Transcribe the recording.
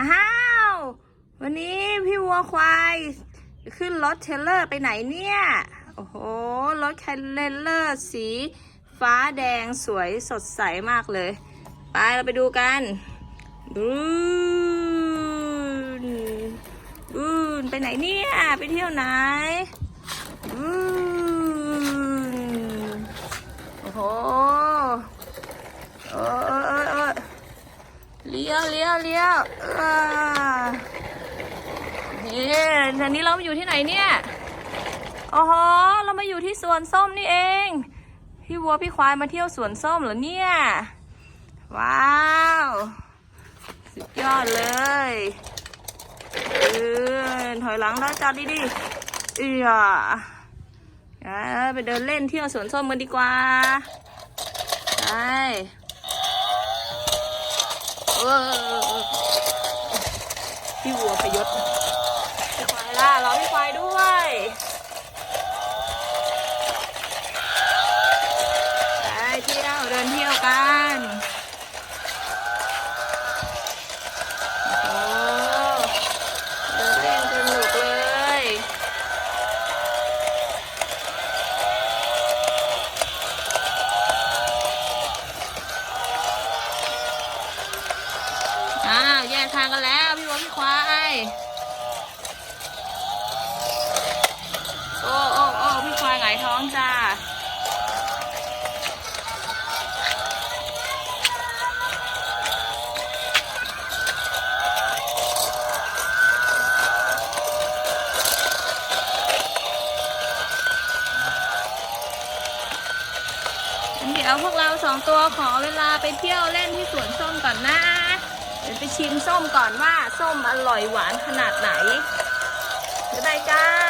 อ้าววันนี้พี่วัวควายขึ้นรถเทรลเลอร์ไปไหนเนี่ย โอ้โห รถเทรลเลอร์สีฟ้าแดงสวยสดใสมากเลย ไปเราไปดูกันบูนบูนไปไหนเนี่ย ไปเที่ยวไหนบูนโอ้โห โอ้ยโอ้ยโอ้ย เลี้ยวเลี้ยวเลี้ยวนี่ตอนนี้เรามาอยู่ที่ไหนเนี่ยอ้โหเรามาอยู่ที่สวนส้มนี่เอง พี่วัวพี่ควายมาเที่ยวสวนส้มเหรอเนี่ย ว้าว สุดยอดเลยเออถอยหลังแล้วจัดดีๆเอือไปเดินเล่นเที่ยวสวนส้มกันดีกว่าใช่เออ พี่วัวพยศพี่ควายล่ะรอพี่ควายด้วยไปเที่ยวเดินเที่ยวกันโอ้เดินเล่นสนุกเลย อ้าวแยก ทางกันแล้วพี่วัวพี่ควายโอ้โอ้โอ้พี่ควายหงายท้องจ้าเดี๋ยวพวกเราสองตัวขอเวลาไปเที่ยวเล่นที่สวนส้มก่อนนะ ไปชิมส้มก่อนว่าส้มอร่อยหวานขนาดไหนบ๊ายบายจ้า